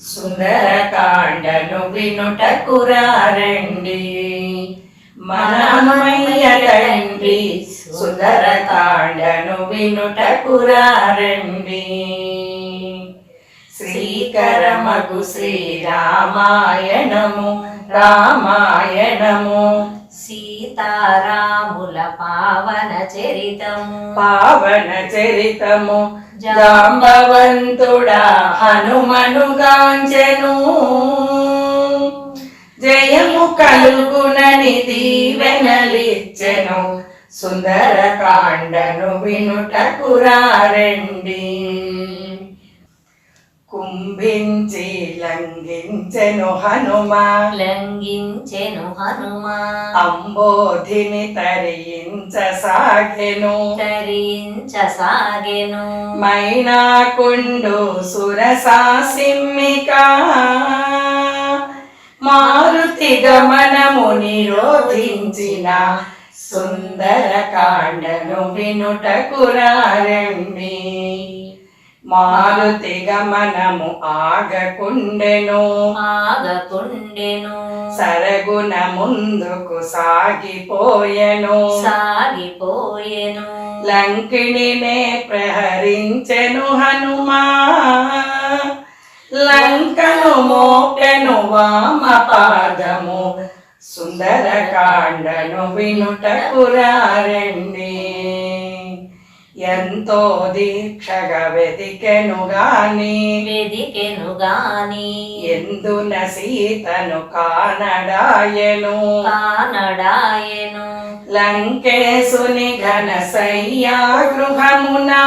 సుందరకాండను వినుటకురారండి మనమయ్య తండ్రి సుందరకాండను వినుటకురారండి శ్రీకరమగు శ్రీరామాయణము రామాయణము సీతారాముల పావన చరితము. పావన చరితము. జాంబవంతుడా హనుమనుగాంచెను. జయము కలుగునని దీవెనలిచ్చెను. సుందరకాండను వినుటకురారండి. కుంభించి లంఘించెను హనుమ. లంఘించెను హనుమా. అంబోధిని తరించసాగెను. తరించసాగెను. మైనాకుండు సురసాసిమ్మిక. మారుతి గమనము నిరోధించిన సుందరకాండను వినుటకురారండి మారుతి గమనము ఆగకుండెను. ఆగకుండెను. సరగుణ ముందుకు సాగిపోయెను. సాగిపోయెను. లంకిణినే ప్రహరించెను హనుమా. లంకను మోపెను వామ పాదము సుందరకాండను వినుటకురారండి. ఎంతో దీక్షగా వెతికెను గాని. వెదికెను గాని. ఎందున సీతను కానడాయను. కానడాయెను. లంకేశుని ఘన గృహమునా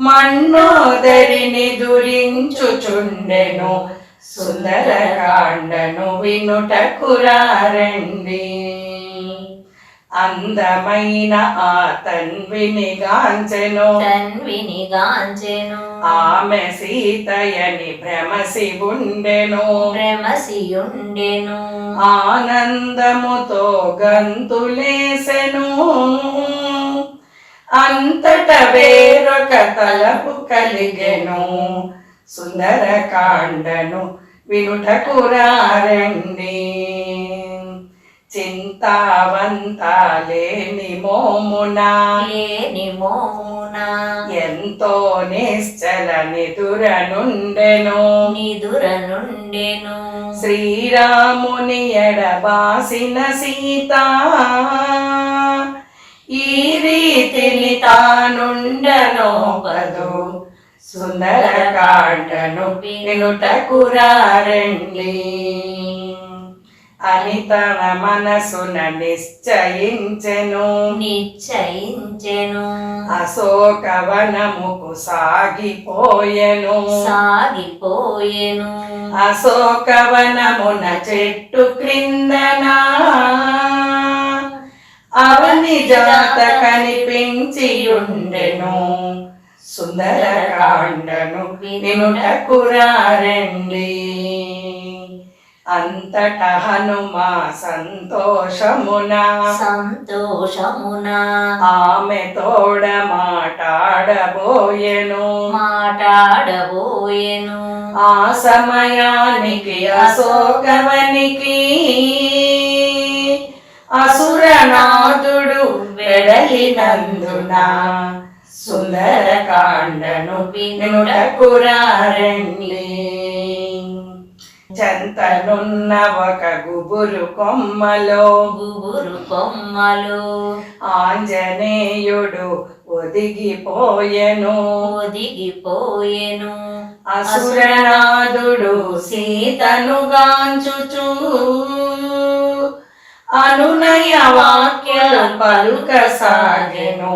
మన్నోదరిని దురించుచుండెను. సుందరకాండను వినుటకురారండి. అందమైన ఆ తన్విని గాంచెను తన్విని గాంచెను ఆమె సీతయని భ్రమసి ఉండెను భ్రమసియుండెను ఆనందముతో గంతులేసెను. అంతట వేరొక తలపు కలిగెను. సుందరకాండను వినుటకురారండి. చింతావంతాలేని మోమునా లేని మోమున ఎంతో నిశ్చల నిదుర నుండెను నిదుర నుండెను శ్రీరాముని ఎడబాసిన సీత. ఈ రీతిని తానుండనో కదు. సుందరకాండను వినుటకురారండి. అని తన మనసున నిశ్చయించెను. నిశ్చయించెను అశోకవనముకు సాగిపోయెను. సాగిపోయెను. అశోకవనమున చెట్టు క్రిందనా అవని జాత కనిపించి ఉండెను సుందరకాండను వినుటకురారండి. అంతట హనుమ సంతోషమున. సంతోషమున. ఆమె తోడ మాటాడబోయెను. మాటాడబోయెను. ఆ సమయానికి అశోకవనికి అసురనాథుడు వెడలినందున సుందరకాండను వినుటకురారండి చెంతనున్న ఒక గుబురు కొమ్మలో. గుబురు కొమ్మలు. ఆంజనేయుడు ఒదిగిపోయెను. ఒదిగిపోయెను. అసురనాథుడు సీతను గాంచుచు అనునయ వాక్యలు పలుకసాగెను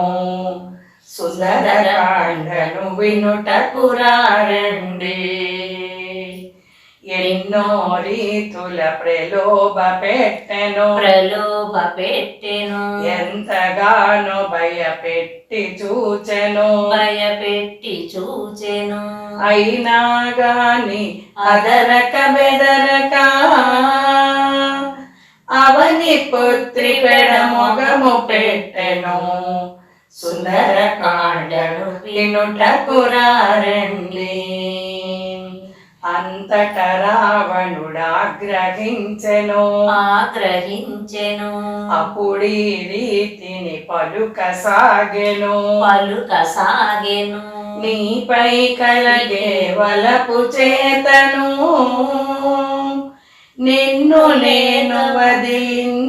సుందరకాండను వినుటకురారండి ఎన్నో రీతుల ప్రలోభ పెట్టెను. ప్రలోభ పెట్టెను. ఎంతగానో భయపెట్టి చూచెను. భయపెట్టి చూచెను. అయినా గాని అదరక బెదరక అవని పుత్రి పెడ మొగము పెట్టెను. సుందరకాండను వినుటకురారండి అంతట రావణుడాగ్రహించెను ఆగ్రహించెను. అప్పుడీ రీతిని పలుకసాగెను. పలుక సాగెను నీపై కలగే వలపు చేతను. నిన్ను నేను వదిలించనైతిని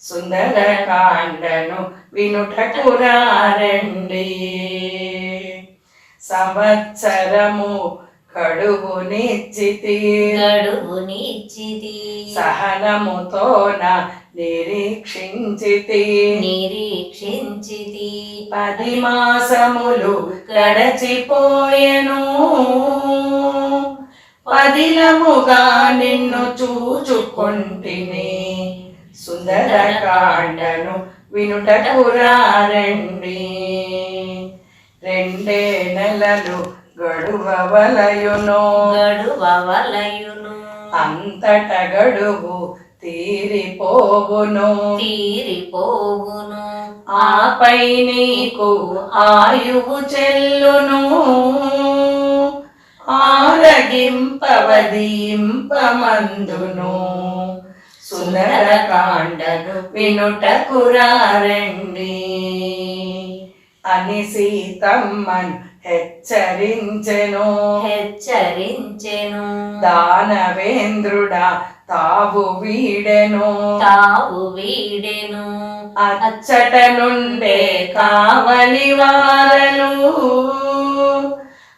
సుందరకాండను వినుటకు రారండి సంవత్సరము కడువు నిశ్చితి గడువు నిచ్చితి. సహనముతోన నిరీక్షించితి. నిరీక్షించితి. పది మాసములు గడచిపోయెను. పదిలముగా నిన్ను చూచుకొంటిని. సుందరకాండను వినుటకు రారండి. రెండే నెలలు గడువవలయును. గడువ వలయును అంతట గడువు తీరిపోవును. తీరిపోవును. ఆపై నీకు ఆయువు చెల్లును. ఆరగింపవదీంపమందును. సుందరకాండను వినుటకు రారండి అని సీతమ్మను హెచ్చరించెను. హెచ్చరించెను. దానవేంద్రుడా తావు వీడెను. తావు వీడెను. అచ్చట నుండే కావలి వారలు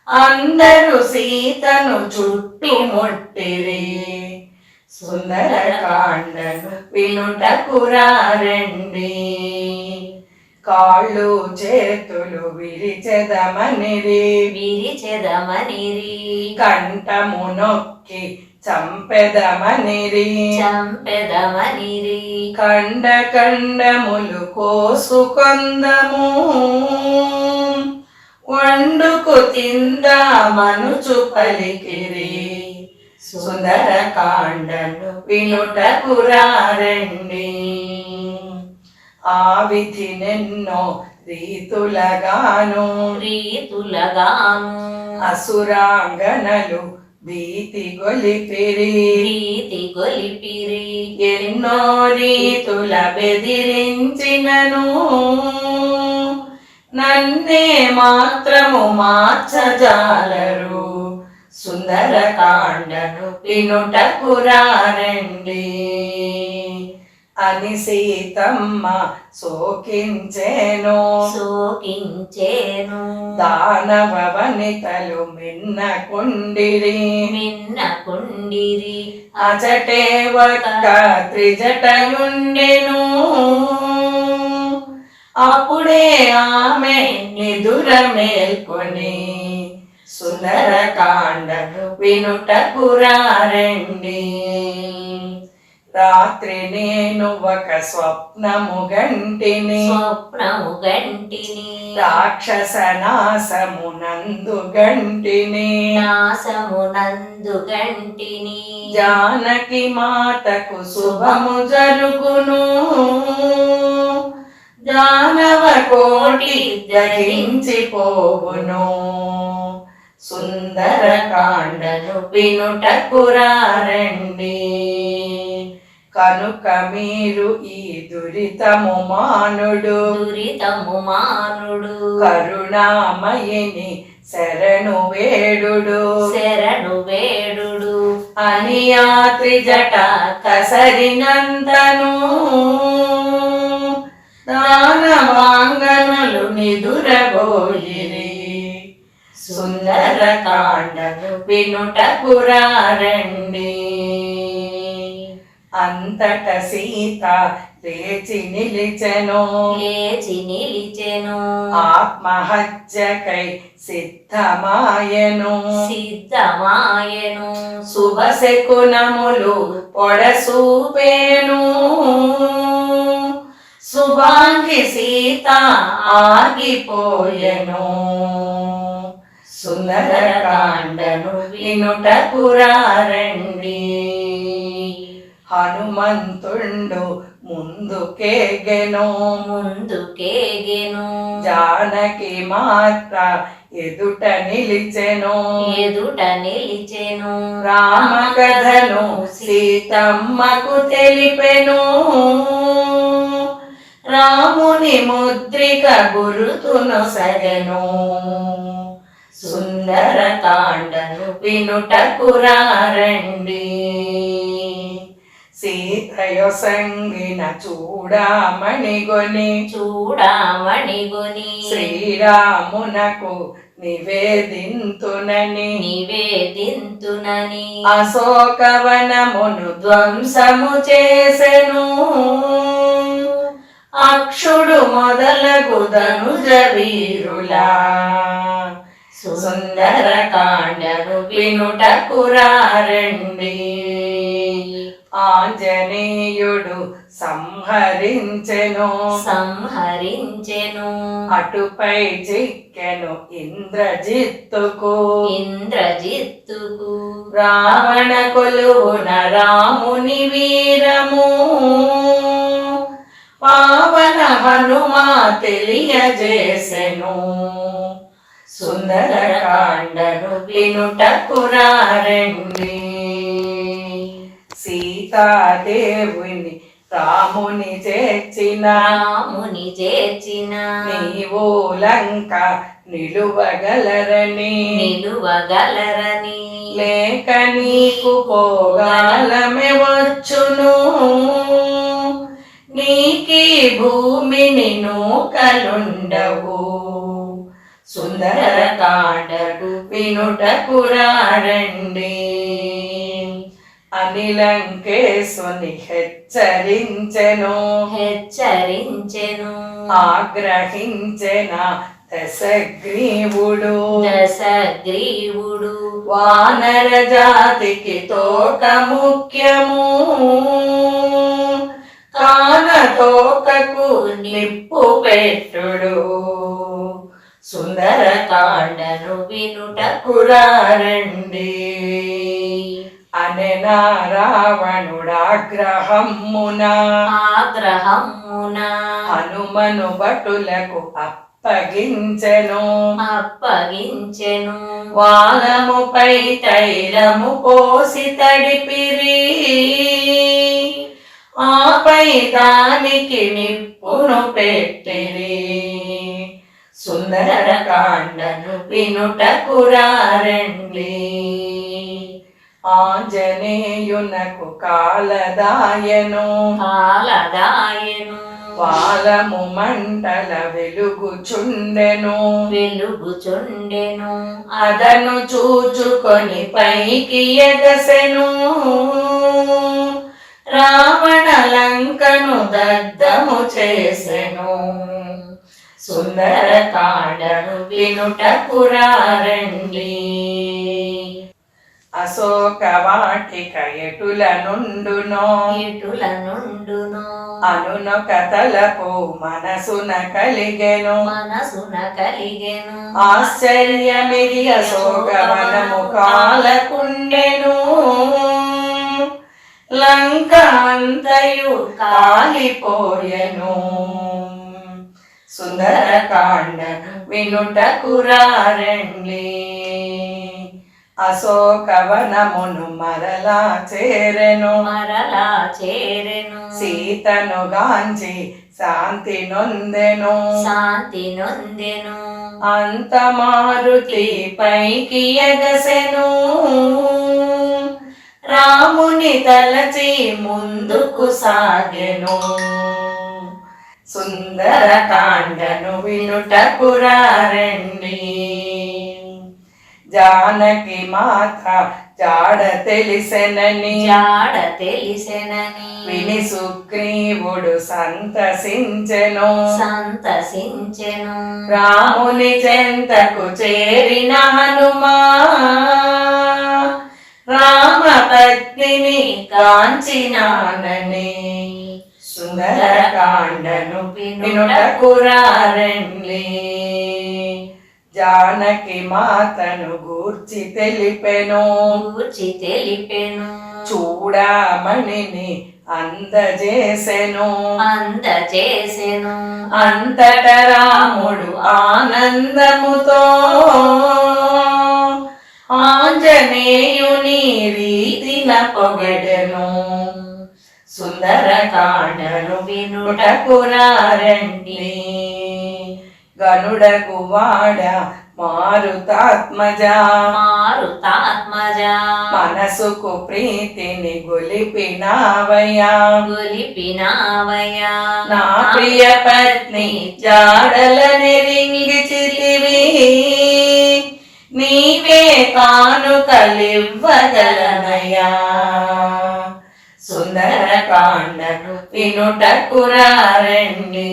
అందరూ సీతను చుట్టుముట్టిరి సుందరకాండను వినుటకు రారండి కాళ్ళు చేతులు విరిచెదమనిరి విరిచెదమనిరి కంఠము నొక్కి చంపెదమనిరి చంపెదమనిరి కండ కండములు కోసుకొందము. వండుకు తిందా మనుచు పలికిరి సుందరకాండను వినుటకు రారండి. ఆ విధి నెన్నో రీతులగాను. రీతులగాను. అసురాంగనలు భీతి గొలిపిరి. ప్రీతి గొలిపిరి. ఎన్నో రీతుల బెదిరించినను. నన్నే మాత్రము మార్చజాలరు. సుందరకాండను వినుటకు రారండి. అని సీతమ్మ సోకించేను సోకించేను దానవ వనితలు కుండిరి మిన్న కుండిరి అచటే ఒక్క త్రిజటయుండెను. అప్పుడే ఆమె నిదుర మేల్కొని సుందరకాండను వినుటకు రారండి రాత్రి నేను ఒక స్వప్నము గంటిని స్వప్నము గంటిని రాక్షస నాశమునందు గంటిని నాశము నందు గంటిని జానకి మాతకు శుభము జరుగును. జానవ కోటి దహించిపోవును సుందరకాండను వినుటకు రారండి కనుక మీరు ఈ దురితము మానుడు దురితము మానుడు కరుణామయిని శరణు వేడుడు. శరణు వేడుడు. అని ఆ త్రిజట కసరినంతను. దానవాంగనులు నిదురబోయిరి. సుందరకాండను వినుటకు రారండి అంతట సీత లేచి నిలిచెను. లేచి నిలిచెను. ఆత్మహత్యకై సిద్ధమాయను. సిద్ధమాయను. శుభశకునములు పొడసూపేను. శుభాంగి సీత ఆగిపోయెను. సుందరకాండను వినుటకు రారండి హనుమంతుండు ముందుకేగెను ముందుకేగెను జానకి మాత్ర ఎదుట నిలిచెను. ఎదుట నిలిచెను. రామ కథను సీతమ్మకు తెలిపెను. రాముని ముద్రిక గురుతును సగను. సుందర కాండను వినుటకు రారండి. సీతయో సంగిన చూడామణిగొని చూడమణిగుని శ్రీరామునకు నివేదింతునని. నివేదింతునని. అశోకవనమును ధ్వంసము చేసెను. అక్షుడు మొదలగు ధనుజ వీరులా. సుందర కాండను వినుటకు రారండి ఆంజనేయుడు సంహరించెను. సంహరించెను. అటుపై చిక్కెను ఇంద్రజిత్తుకు. ఇంద్రజిత్తుకు. రావణ కొలువున రాముని వీరము. పావన హనుమా తెలియజేసెను. సుందర కాండను వినుటకు రారండి. సీతాదేవుని రాముని చేర్చిన. రాముని చేర్చిన. నీవు లంక నిలువగలరని. నిలువగలరని. లేక నీకు పోగాలమే వచ్చును. నీకి భూమిని నూకలుండవు సుందర కాండకు వినుటకు రారండి అనిలంకేశుని హెచ్చరించెను హెచ్చరించెను ఆగ్రహించెన దశగ్రీవుడు దశగ్రీవుడు వానర జాతికి తోక ముఖ్యము కాన తోకకు నిప్పు పెట్టుడు సుందర కాండను వినుటకు రారండి అనెనా రావణుడాగ్రహమ్మున ఆగ్రహమున. హనుమను భటులకు అప్పగించెను. అప్పగించెను. వాలముపై తైలము పోసి తడిపిరి. ఆపై దానికి నిప్పును పెట్టిరి. సుందర కాండను వినుటకు రారండి. ఆంజనేయునకు కాలదాయను. కాలదాయను. వాలము మంటల వెలుగుచుండెను. వెలుగుచుండెను. అదను చూచుకొని పైకి ఎగసెను. రావణ లంకను దగ్ధము చేసెను. సుందర కాండను వినుటకు రారండి. అశోక వాటిక ఎటుల నుండునో ఎటుల నుండును అనునొక తలపు మనసున కలిగెను. మనసున కలిగెను. ఆశ్చర్యమిది అశోకవనము కాలకుండెను. లంక అంతయు కాలిపోయెను. సుందర కాండ వినుటకు రారండి అశోకవనమును మరలా చేరెను. మరలా చేరెను. సీతను గాంచి శాంతి నొందెను. శాంతి నొందెను. అంత మారుతి పైకి ఎగసెను. రాముని తలచి ముందుకు సాగెను. సుందర కాండను వినుటకు రారండి. జానకి మాత జాడ తెలిసెనని. జాడ తెలిసెనని. విని సుగ్రీవుడు సంతసించెను. సంతసించెను. రాముని చెంతకు చేరిన హనుమా. రామ పత్నిని కాంచినానని. సుందర కాండను వినుటకు రారండి జానకి మాతను గూర్చి తెలిపెను. గూర్చి తెలిపెను. చూడామణిని అందజేసెను. అందచేసెను అంతట రాముడు ఆనందముతో ఆంజనేయుని రీతిన పొగడెను. సుందర కాండను వినుటకు రారండి గనుడకు వాడ మారుతాత్మజ. మారుతాత్మజ. మనసుకు ప్రీతిని గొలిపినావయ్యా. గొలిపినావయా నా ప్రియ పత్ని జాడల నెరింగిచితివి నీవే తాను కలివ్వగలనయా సుందర కాండను వినుటకు రారండి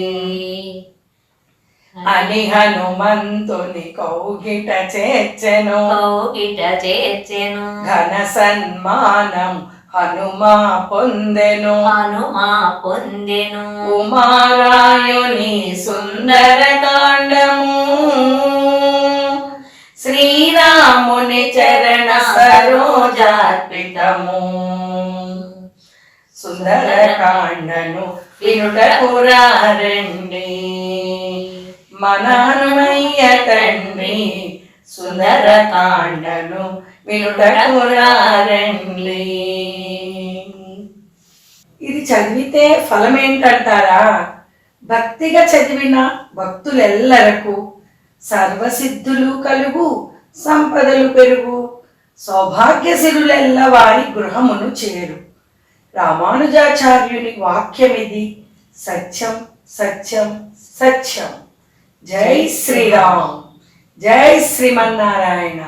అని హనుమంతుని కౌగిట చేర్చెను. కౌగిట చేర్చెను. ఘన సన్మానం హనుమా పొందెను. హనుమా పొందెను. ఉమారాయుని సుందర కాండము శ్రీరాముని చరణ సరోజార్పితము. సుందర కాండను వినుటకు రారండి మన తండ్రి సుందర కాండను వినుటకురారండి. ఇది చదివితే ఫలం ఏంటంటారా భక్తిగా చదివిన భక్తులెల్లరకు సర్వసిద్ధులు కలుగు సంపదలు పెరుగు సౌభాగ్యశిరులెల్ల వారి గృహమును చేరు. రామానుజాచార్యుని వాక్యమిది సత్యం సత్యం సత్యం. జై శ్రీరామ్. జై శ్రీమన్నారాయణ.